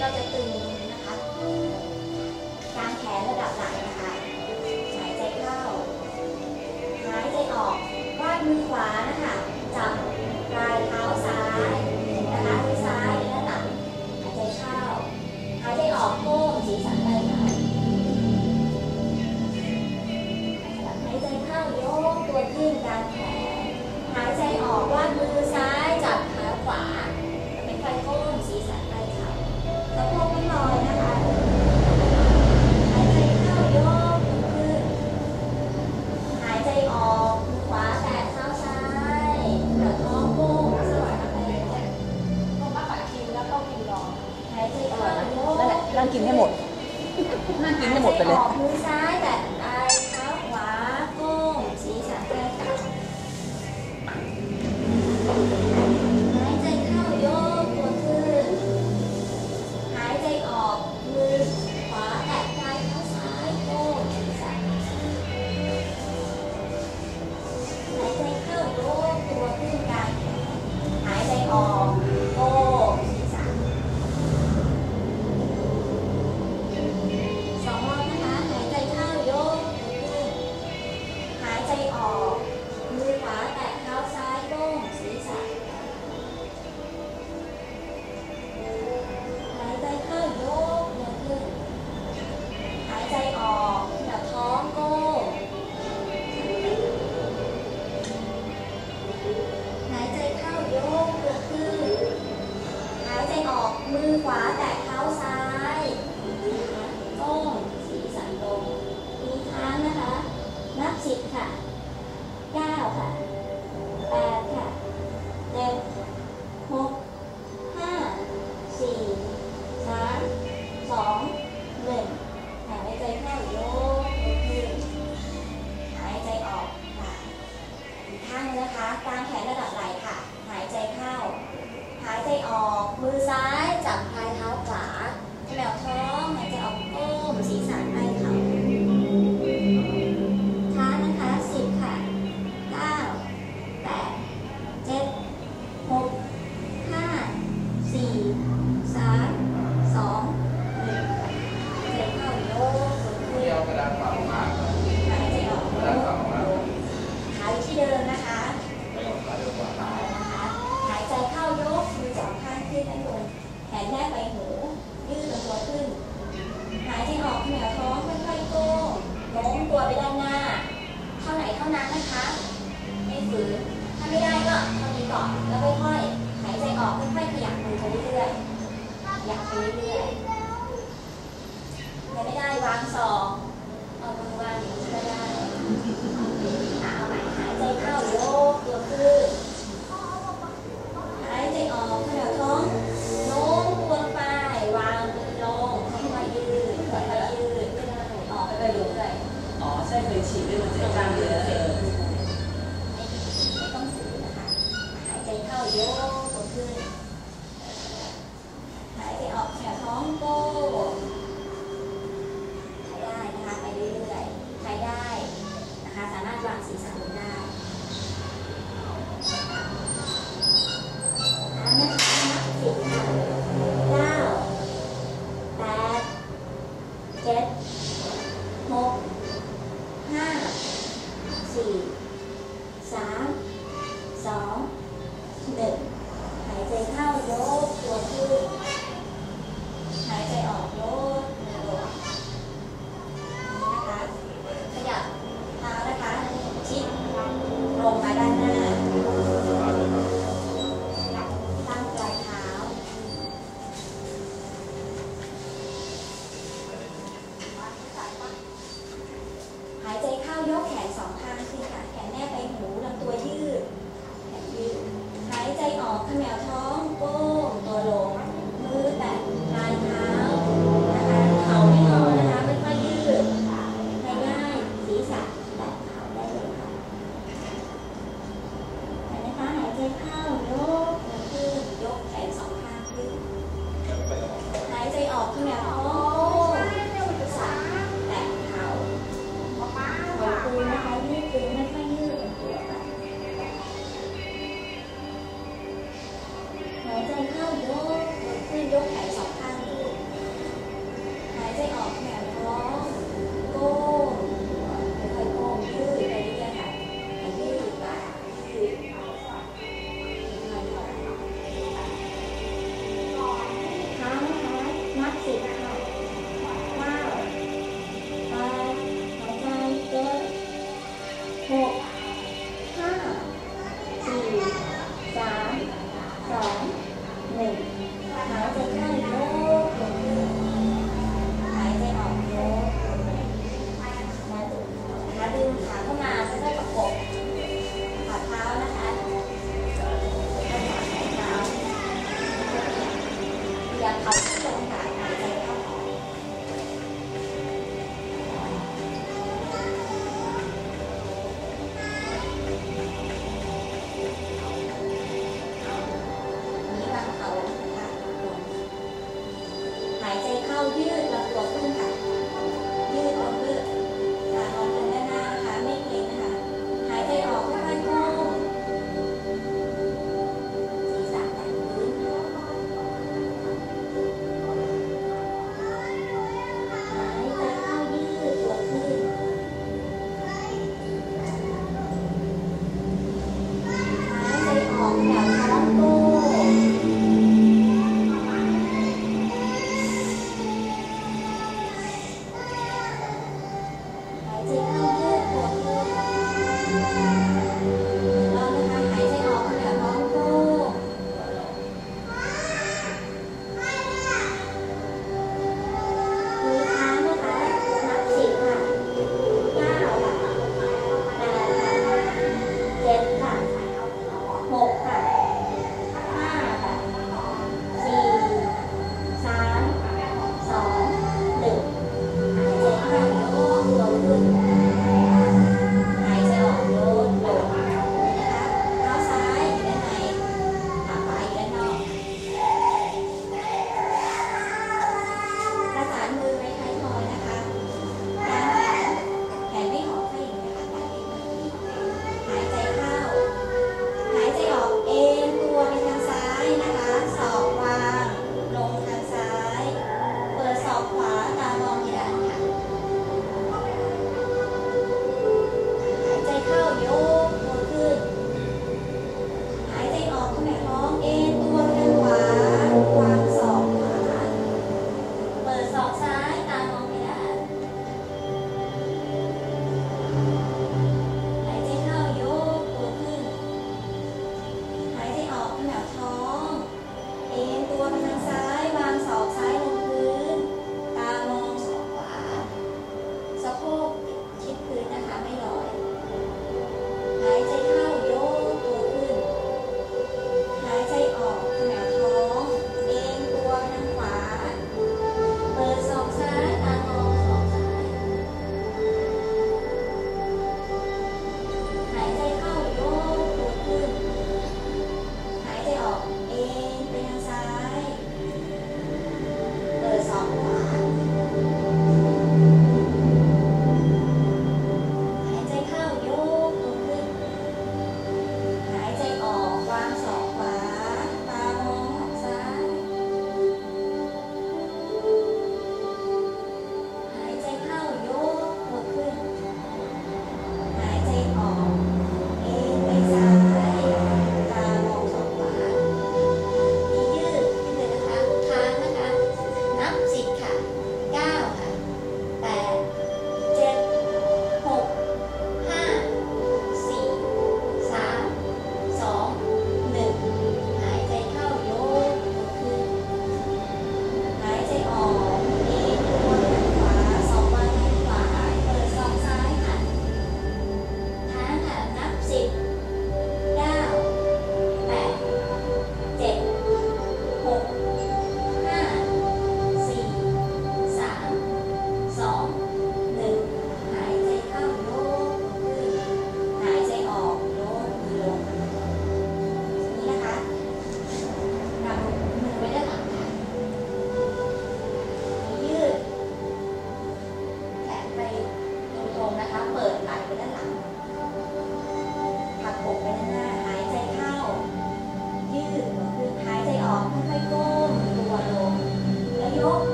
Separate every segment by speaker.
Speaker 1: เราจะตึงนะคะกางแขนระดับหลนะคะหายใจเข้าหายใจออกวาดมือขวานะคะ กินให้หม
Speaker 2: ดไปเลย
Speaker 1: งออกมือขวาแตะเท้าซ้ายนอคะก้มศีรษะลงมีค้างนะคะ นับสิบค่ะเก้าค่ะแปดค่ะเจ็ดหกห้าสี่สามสองหนึ่งหายใจเข้าโยกมือขึ้นหายใจออกค่ะอีกข้างนะคะกางแขนระดับ หายใจออก มือซ้ายจับปลายเท้าขวาแกลวท้องหายใจออกโก้มศีรษะไปเขาช้านะคะสิบค่ะเก้าแปดเจ็ดหกห้าสี่สามสองหนึ่งเจ็
Speaker 3: ดเข้า
Speaker 1: โย
Speaker 3: ก
Speaker 1: สุดเดียวกระ
Speaker 2: ดานเป
Speaker 1: ล่ามาหายใจออกโก้ Africa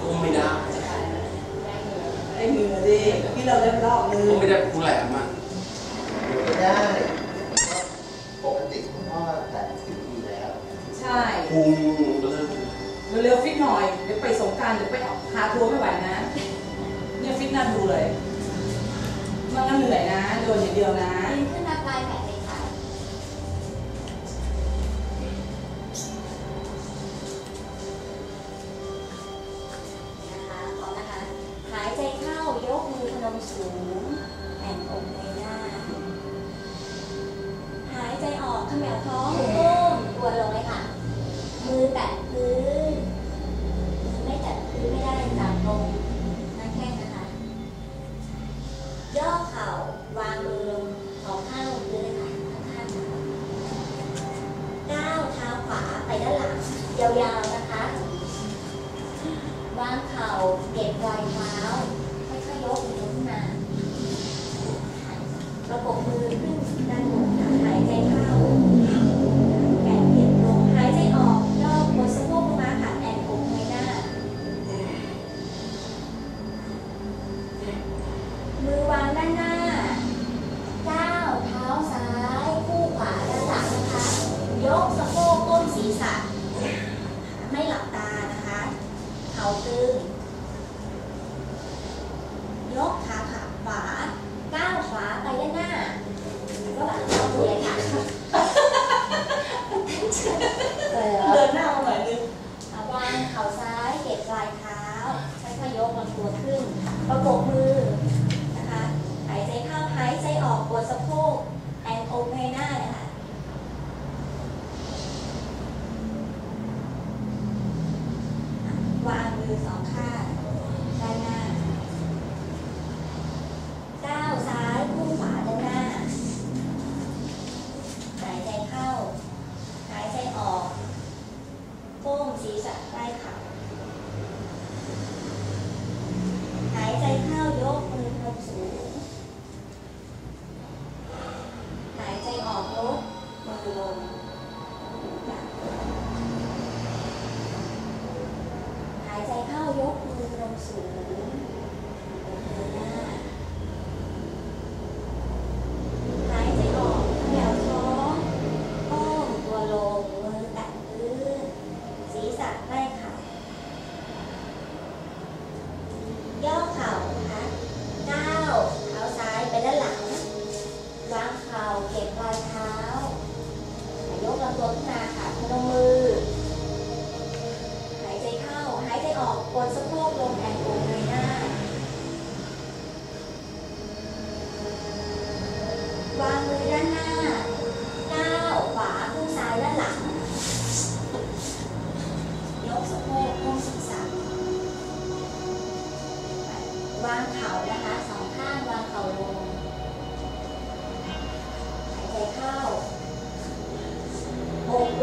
Speaker 1: ก้ไม่ได้ให้มื
Speaker 2: อ
Speaker 3: ดิ
Speaker 2: ที่เราเล่นรอบมือ
Speaker 3: ก้ไม่ได้กูแหลมอะ
Speaker 4: ไม่ได้ปกติคุณพ่อแต่สิบปีแล้ว
Speaker 2: ใช่
Speaker 3: กูเร็
Speaker 2: วฟิตหน่อยเดี๋ยวไปสงการเดี๋ยวไปหาทัวร์ไม่ไหวนะ เนี่ยฟิตน่าดูเลยมันก็เหนื่อยนะโดนอย่างเดียวนะ
Speaker 1: Yeah. 하고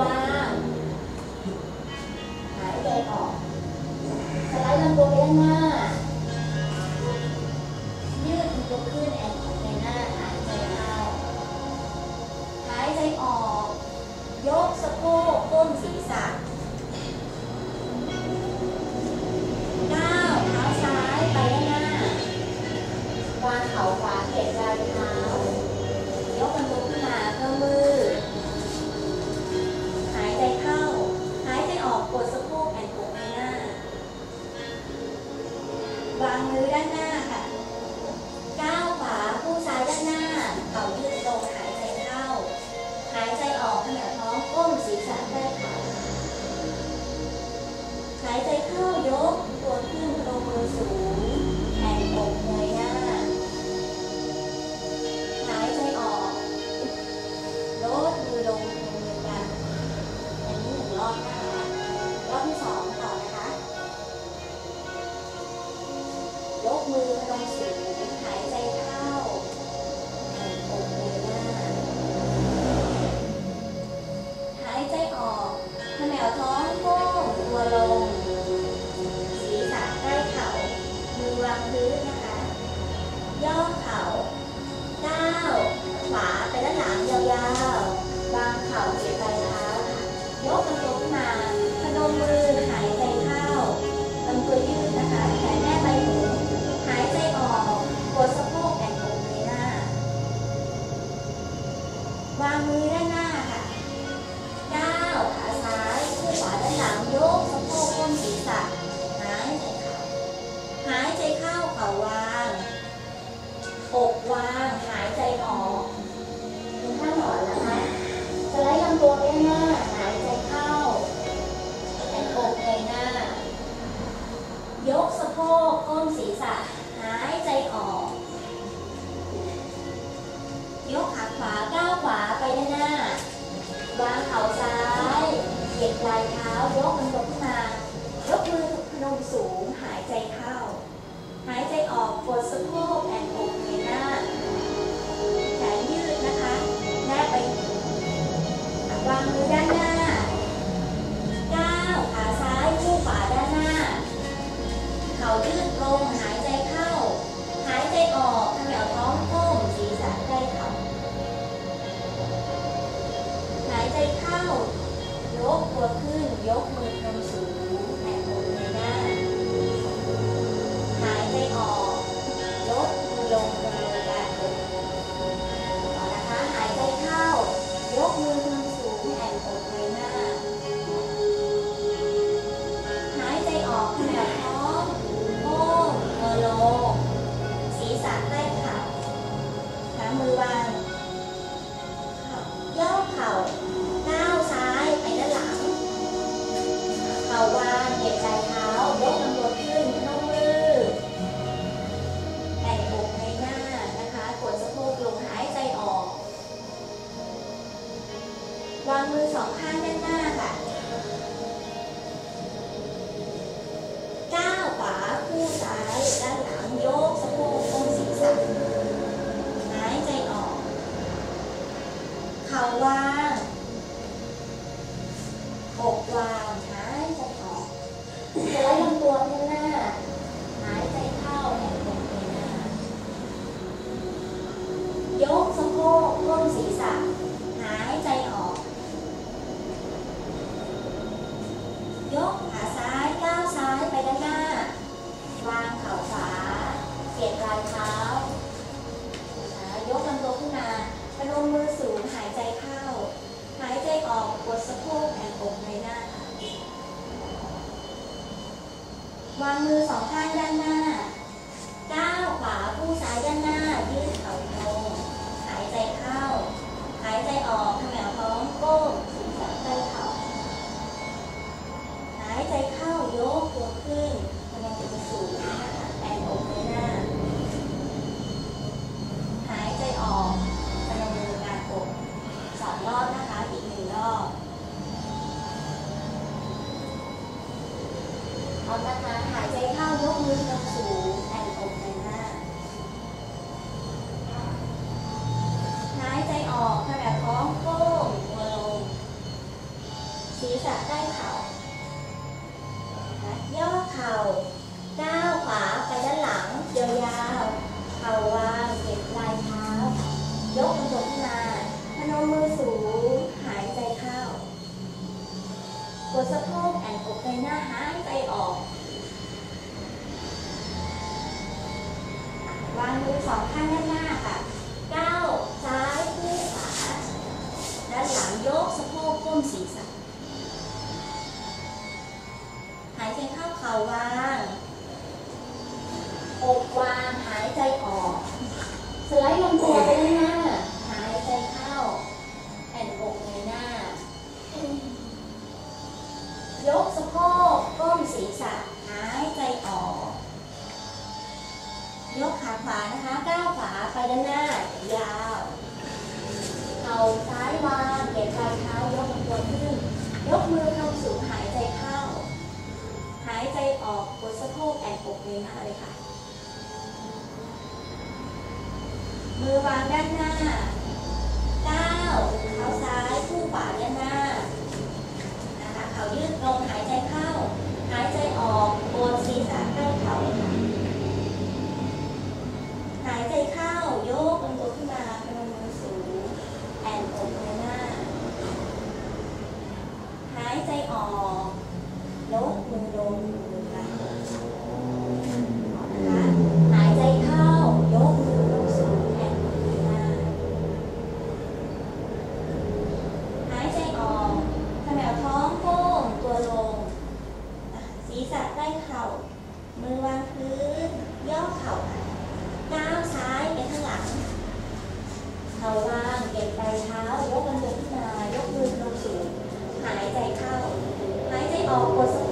Speaker 1: วางหายใจออก สไลด์ลำตัวไปด้านหน้าา
Speaker 2: มือ
Speaker 1: สองข้างด้านหน้าค่ะก้าวขวาคู่ซ้ายด้านหลังโยกสะโพกก้มศีรษะหายใจออก เข่าวาง สะโพกแอนอกใบหน้าหายใจออก วางมือสองข้างด้านหน้าค่ะก้าวซ้ายขึ้นขวาด้านหลังยกสะโพกก้มศีรษะหายใจเข้าเข่าวางอกวางหายใจออก สไลด์ลงตัวไปเลยนะ ด้านหน้ายาวเข่าซ้ายวางเหยียดปลายเท้ายกลำตัวขึ้น ยกมือลงสูงหายใจเข้า หายใจออกกดสะโพกแอบอกเงยหน้เลยค่ะ มือวางด้านหน้าก้าวเท้าซ้ายคู่ขวาด้านหน้านะคะเขายืดลงหายใจเข้า หายใจ 哦我是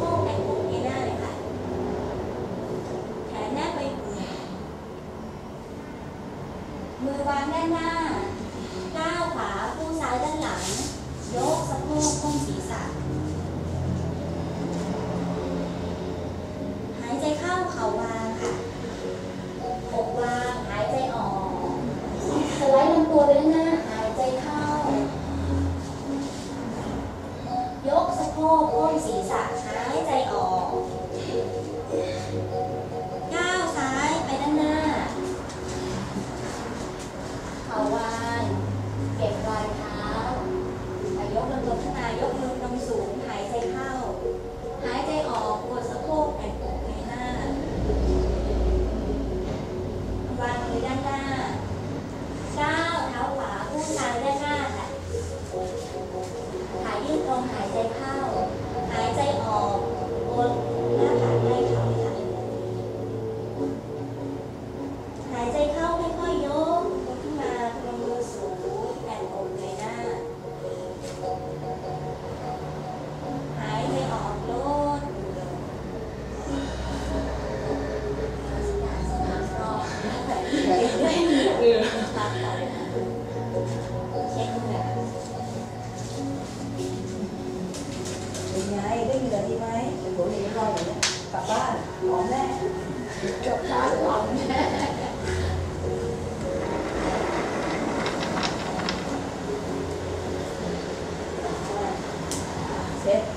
Speaker 1: して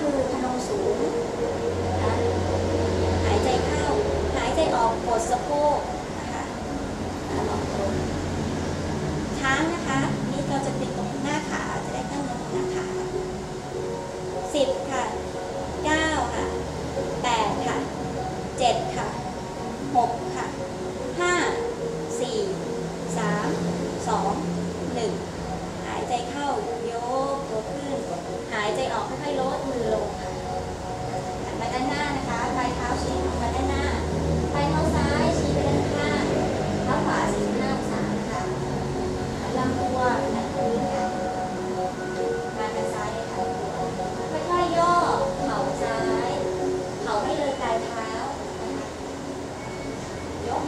Speaker 1: คือพนมสูงนะหายใจเข้า หายใจออกกดสะโพก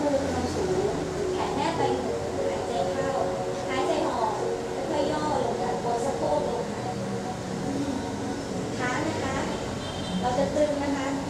Speaker 1: มือทำสูงแขนแน
Speaker 2: บ
Speaker 1: ไปหายใจเข้าหายใจออกค่อยย่อลงจากตัสะโพกลงค่ะขานะคะ เราจะตึงนะคะ